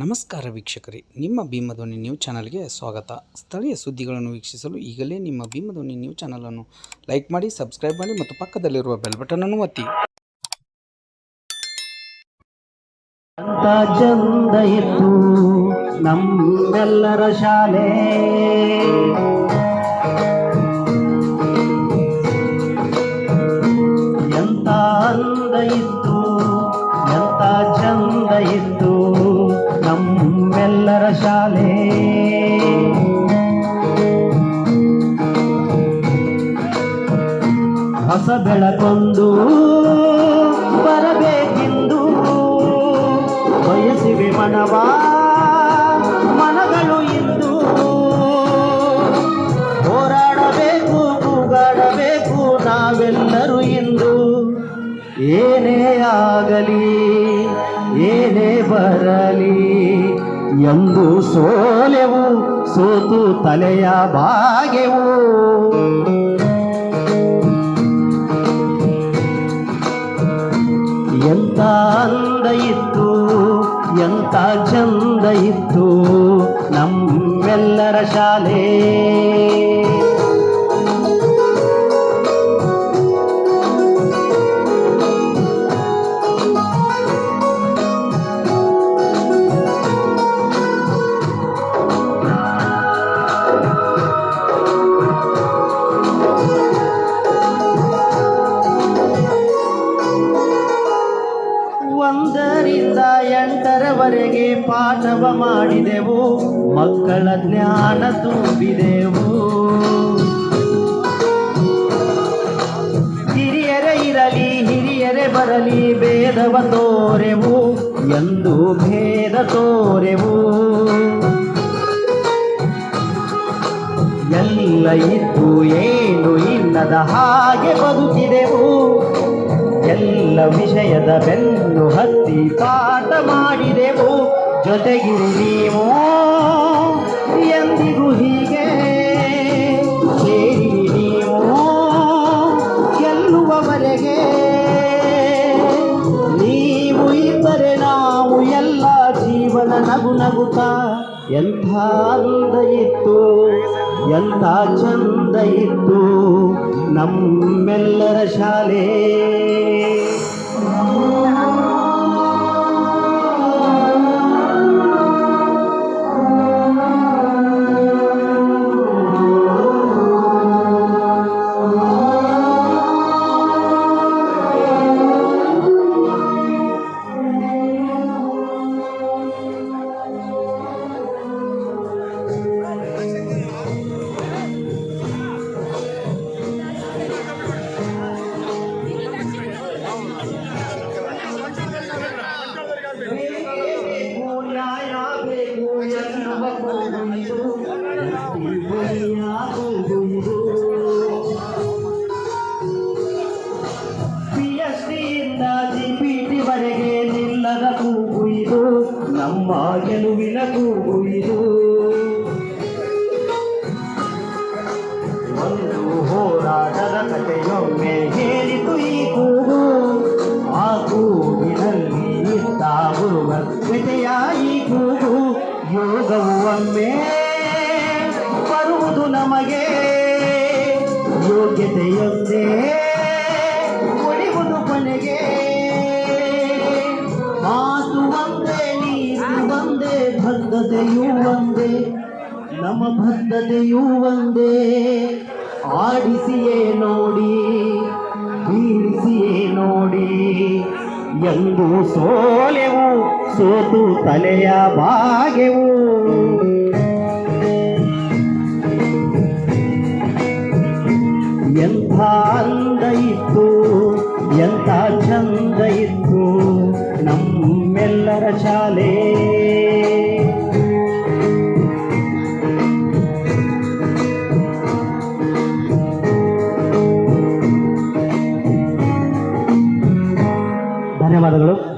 ನಮಸ್ಕಾರ ವೀಕ್ಷಕರೇ, ನಿಮ್ಮ ಭೀಮಧ್ವನಿ ನ್ಯೂಸ್ ಚಾನಲ್ಗೆ ಸ್ವಾಗತ. ಸ್ಥಳೀಯ ಸುದ್ದಿಗಳನ್ನು ವೀಕ್ಷಿಸಲು ಈಗಲೇ ನಿಮ್ಮ ಭೀಮಧ್ವನಿ ನ್ಯೂಸ್ ಚಾನಲನ್ನು ಲೈಕ್ ಮಾಡಿ, ಸಬ್ಸ್ಕ್ರೈಬ್ ಮಾಡಿ ಮತ್ತು ಪಕ್ಕದಲ್ಲಿರುವ ಬೆಲ್ ಬಟನನ್ನು ಒತ್ತಿ. ಅಂತ ಚಂದ ನಮ್ಮೆಲ್ಲರ ಶಾಲೆ. ಹೊಸ ಬೆಳಕೊಂದು ಬರಬೇಕೆಂದು ಬಯಸಿವೆ ಮನವ ಮನಗಳು ಇಂದು. ಹೋರಾಡಬೇಕು, ಕೂಗಾಡಬೇಕು, ನಾವೆಲ್ಲರೂ ಇಂದು. ಏನೇ ಆಗಲಿ, ಏನೇ ಬರಲಿ ಎಂದು ಸೋಲೆವು, ಸೋತು ತಲೆಯ ಬಾಗೆವು. ಎಂತ ಅಂದ ಇತ್ತು ಎಂತ ಚಂದ ಇತ್ತು ನಮ್ಮೆಲ್ಲರ ಶಾಲೆ. ಪಾಠವ ಮಾಡಿದೆವು, ಮಕ್ಕಳ ಜ್ಞಾನ ತುಂಬಿದೆವು. ಹಿರಿಯರೇ ಇರಲಿ, ಹಿರಿಯರೇ ಬರಲಿ, ಭೇದವ ತೋರೆವು, ಎಂದು ಭೇದ ತೋರೆವು. ಎಲ್ಲ ಇದ್ದು ಏನು ಇಲ್ಲದ ಹಾಗೆ ಬದುಕಿದೆವು. ಎಲ್ಲ ವಿಷಯದ ಬೆನ್ನು ಹತ್ತಿ ಪಾಠ ಮಾಡಿದೆವು. ಜೊತೆಗಿರಿ ನೀವು ಎಂದಿಗೂ ಹೀಗೆ ಸೇರಿ ನೀವು ಗೆಲ್ಲುವವರೆಗೆ ನೀವು ಇದ್ದರೆ ನಾವು ಎಲ್ಲ ಜೀವನ ನಗು ನಗುತ್ತಾ. ಎಂಥ ಅಂದ ಇತ್ತು, ಎಂಥ ಚಂದ ಇತ್ತು ನಮ್ಮೆಲ್ಲರ ಶಾಲೆ. ನಮ್ಮ ಗೆಲುವಿನ ಕೂಗು ಇದು ಒಂದು ಹೋರಾಟದ ಕಥೆಯೊಮ್ಮೆ ಹೇಳಿತು ಈ ಕೂಗು. ಆ ಕೂಗಿನಲ್ಲಿ ಇತ್ತಾಗುವ ಕಥೆಯ ಈ ಕೂಗು. ಯೋಗವು ಒಮ್ಮೆ ಬರುವುದು ನಮಗೆ. ಯೋಗ್ಯತೆಯೊಂದೇ ಬದ್ಧತೆಯೂ ಒಂದೇ ನಮ್ಮ ಬದ್ಧತೆಯೂ ಒಂದೇ. ಆಡಿಸಿಯೇ ನೋಡಿ ಬೀಳಿಸಿಯೇ ನೋಡಿ, ಎಂದು ಸೋಲೆವು, ಸೋತು ತಲೆಯ ಬಾಗೆವು ಎಂಥ ಅಂದ ಇತ್ತು, ಎಂಥ ಚಂದ ಇತ್ತು, ನಮ್ಮೆಲ್ಲರ ಶಾಲೆ. ಧನ್ಯವಾದಗಳು